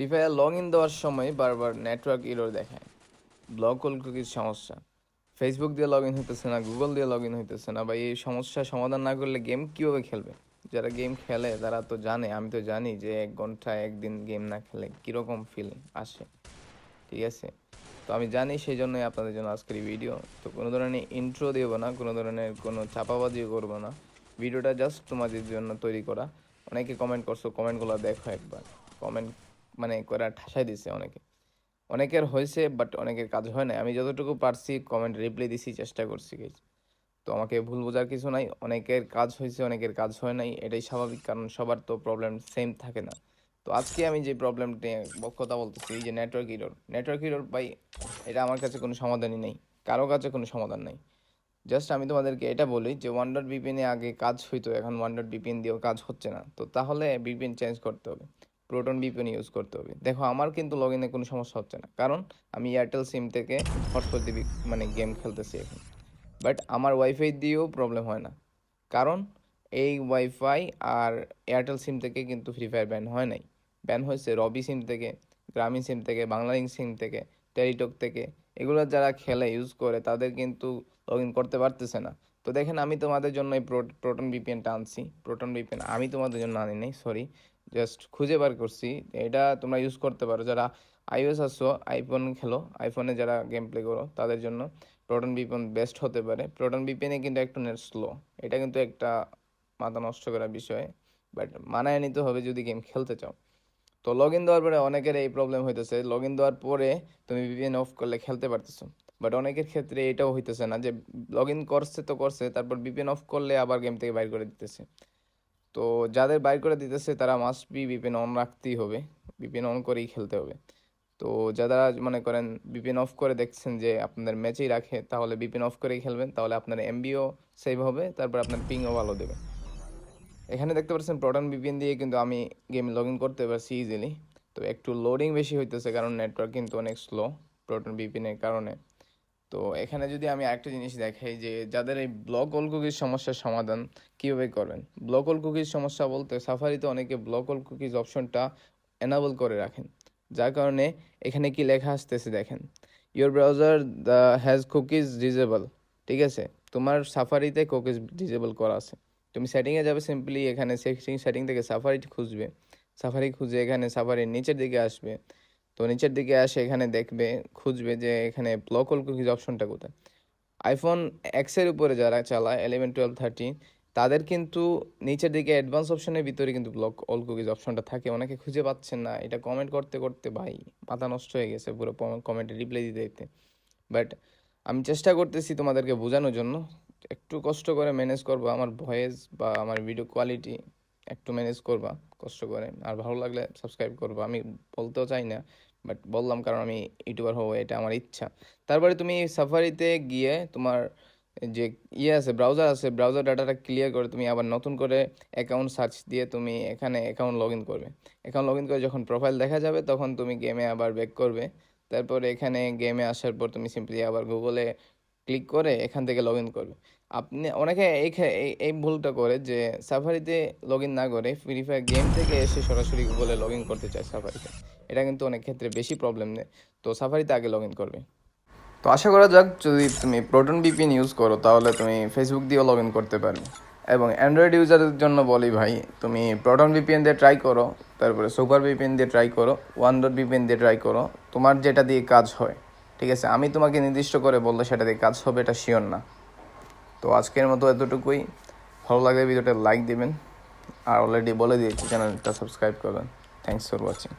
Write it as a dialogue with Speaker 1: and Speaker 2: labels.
Speaker 1: Free fire log in দেওয়ার সময় বারবার নেটওয়ার্ক ইরোর দেখায়। ব্লক কল কুকির সমস্যা। ফেসবুক দিয়ে লগ ইন হইতেছে না গুগল দিয়ে লগ ইন হইতেছে না, বা এই সমস্যার সমাধান না করলে গেম কীভাবে খেলবে? যারা গেম খেলে, তারা তো জানে, আমি তো জানি যে এক ঘণ্টা, একদিন গেম না খেলে কীরকম ফিল আসে। ঠিক আছে? তো আমি জানি সেই জন্যই আপনাদের জন্য আজকের এই ভিডিও তো কোনো ধরনের ইন্ট্রো দেবো না, কোনো ধরনের কোনো চাপাবাজিও করব না। ভিডিওটা জাস্ট তোমাদের জন্য তৈরি করা। অনেকে কমেন্ট করছ কমেন্টগুলো দেখো একবার। কমেন্ট মানে করে ঠাসাই দিছে অনেকে। অনেকের হয়েছে বাট অনেকের কাজ হয় না আমি যতটুকু পারছি কমেন্ট রিপ্লাই দিছি, চেষ্টা করছি guys। তো আমাকে ভুল বোঝার কিছু নাই। অনেকের কাজ হয়েছে অনেকের কাজ হয় নাই। এটাই স্বাভাবিক, কারণ সবার তো প্রবলেম সেম থাকে না। তো আজকে আমি যে প্রবলেমটা কথা বলতেছি, এই যে নেটওয়ার্ক ইরোর নেটওয়ার্ক ইরোর ভাই, এটা আমার কাছে কোনো সমাধানই নেই। কারও কাছে কোনো সমাধান নেই। জাস্ট আমি তোমাদেরকে এটা বলি যে ওয়ান ডট বিপিএনে আগে কাজ হইতো, এখন ওয়ান ডট বিপিএন দিয়েও কাজ হচ্ছে না। তো তাহলে বিপিএন চেঞ্জ করতে হবে। প্রোটন বিপিএন ইউজ করতে হবে। দেখো, আমার কিন্তু লগ ইনে কোনো সমস্যা হচ্ছে না। কারণ আমি এয়ারটেল সিম থেকে হটস্পট দিয়ে বি- মানে গেম খেলতেছি এখন। বাট আমার ওয়াইফাই দিয়েও প্রবলেম হয় না। কারণ এই ওয়াইফাই আর এয়ারটেল সিম থেকে কিন্তু ফ্রি ফায়ার ব্যান হয় নাই। ব্যান হয়েছে রবি সিম থেকে গ্রামীণ সিম থেকে বাংলালিংক সিম থেকে টেলিটক থেকে। এগুলো যারা খেলে ইউজ করে, তাদের কিন্তু লগ ইন করতে পারতেছে না। তো দেখেন আমি তোমাদের জন্য এই প্রোটন বিপিএনটা আনছি। প্রোটন বিপিএন আমি তোমাদের জন্য আনি নাই সরি জাস্ট খুঁজে বার করছি। এটা তোমরা ইউজ করতে পারো। যারা আইওএস আসো আইফোন খেলো। আইফোনে যারা গেম প্লে করো, তাদের জন্য প্রোটন বিপিএন বেস্ট হতে পারে। প্রোটন বিপিএনে কিন্তু একটু নেট স্লো এটা কিন্তু একটা মাথা নষ্ট করার বিষয়। বাট মানায় নিতে হবে যদি গেম খেলতে চাও। তো লগ ইন দেওয়ার পরে অনেকের এই প্রবলেম হইতেছে। লগ ইন দেওয়ার পরে তুমি ভিপিএন অফ করলে খেলতে পারতেছো। বাট অনেকের ক্ষেত্রে এটাও হইতেছে না যে লগ ইন করছে তো করছে, তারপর ভিপিএন অফ করলে আবার গেম থেকে বাইর করে দিতেছে। তো যাদের বাইর করে দিতেছে, তারা মাস্ট বি ভিপিএন অন রাখতেই হবে। ভিপিএন অন করেই খেলতে হবে। তো যারা মনে করেন ভিপিএন অফ করে দেখছেন যে আপনাদের ম্যাচেই রাখে, তাহলে ভিপিএন অফ করেই খেলবেন। তাহলে আপনার এমবিও সেভ হবে, তারপর আপনার পিংও ভালো দেবে। এখানে দেখতে পাচ্ছেন প্রোটন ভিপিএন দিয়ে কিন্তু আমি গেম লগ ইন করতে পারছি ইজিলি তো একটু লোডিং বেশি হইতেছে, কারণ নেটওয়ার্ক কিন্তু অনেক স্লো প্রোটন ভিপিএনের কারণে। তো এখানে যদি আমি আরেকটা জিনিস দেখাই যে যাদের এই ব্লক অল কুকিজ সমস্যার সমাধান কীভাবে করবেন? ব্লক অল কুকিজ সমস্যা বলতে সাফারিতে অনেকে ব্লক অল কুকিজ অপশনটা এনাবল করে রাখেন। যার কারণে এখানে কি লেখা আসতেছে দেখেন your browser the has cookies disable ঠিক আছে? তোমার সাফারিতে কুকিজ ডিজেবল করা আছে। তুমি সেটিংয়ে যাবে সিম্পলি এখানে সেটিং সেটিং থেকে সাফারি খুঁজবে। সাফারি খুঁজে এখানে সাফারির নিচের দিকে আসবে। তো নিচের দিকে আসে, এখানে দেখবে, খুঁজবে যে এখানে ব্লক অল কুকিজ অপশনটা কোথায়। আইফোন এক্সের উপরে যারা চালায় ইলেভেন টুয়েলভ থার্টিন তাদের কিন্তু নিচের দিকে অ্যাডভান্স অপশনের ভিতরে কিন্তু ব্লক অল কুকিজ অপশনটা থাকে। অনেকে খুঁজে পাচ্ছেন না। এটা কমেন্ট করতে করতে ভাই, মাথা নষ্ট হয়ে গেছে পুরো কমেন্টে রিপ্লাই দিতে দিতে। বাট আমি চেষ্টা করতেছি তোমাদেরকে বোঝানোর জন্য। একটু কষ্ট করে ম্যানেজ করব। আমার ভয়েস বা আমার ভিডিও কোয়ালিটি একটু ম্যানেজ করবা, কষ্ট করে। আর ভালো লাগলে সাবস্ক্রাইব করবা। আমি বলতেও চাই না বাট বললাম কারণ আমি ইউটিউবার হব, এটা আমার ইচ্ছা। তারপরে তুমি সাফারিতে গিয়ে তোমার যে ইয়ে আছে ব্রাউজার আছে ব্রাউজার ডাটাটা ক্লিয়ার করে তুমি আবার নতুন করে অ্যাকাউন্ট সার্চ দিয়ে তুমি এখানে অ্যাকাউন্ট লগ ইন করবে। অ্যাকাউন্ট লগ ইন করে যখন প্রোফাইল দেখা যাবে, তখন তুমি গেমে আবার ব্যাক করবে। তারপর এখানে গেমে আসার পর তুমি সিম্পলি আবার গুগলে ক্লিক করে এখান থেকে লগ ইন করবে। আপনি অনেকে এই এই ভুলটা করে যে সাফারিতে লগ ইন না করে ফ্রি ফায়ার গেম থেকে এসে সরাসরি গুগলে লগ ইন করতে চায় সাফারিতে এটা কিন্তু অনেক ক্ষেত্রে বেশি প্রবলেম নেই তো সাফারিতে আগে লগ ইন করবে। তো আশা করা যাক যদি তুমি প্রোটন বিপিএন ইউজ করো, তাহলে তুমি ফেসবুক দিয়েও লগ ইন করতে পারবে। এবং অ্যান্ড্রয়েড ইউজারদের জন্য বলি ভাই, তুমি প্রোটন বিপিএন দিয়ে ট্রাই করো, তারপরে সুপার বিপিএন দিয়ে ট্রাই করো ওয়ান ডট বিপিএন দিয়ে ট্রাই করো, তোমার যেটা দিয়ে কাজ হয়। ঠিক আছে, আমি তোমাকে নির্দিষ্ট করে বললে সেটা দিয়ে কাজ হবে, এটা শিওর না। তো আজকের মতো এতটুকুই। ভালো লাগলে ভিডিওটা লাইক দিবেন। আর অলরেডি বলে দিয়েছি চ্যানেলটা সাবস্ক্রাইব করবেন। Thanks for watching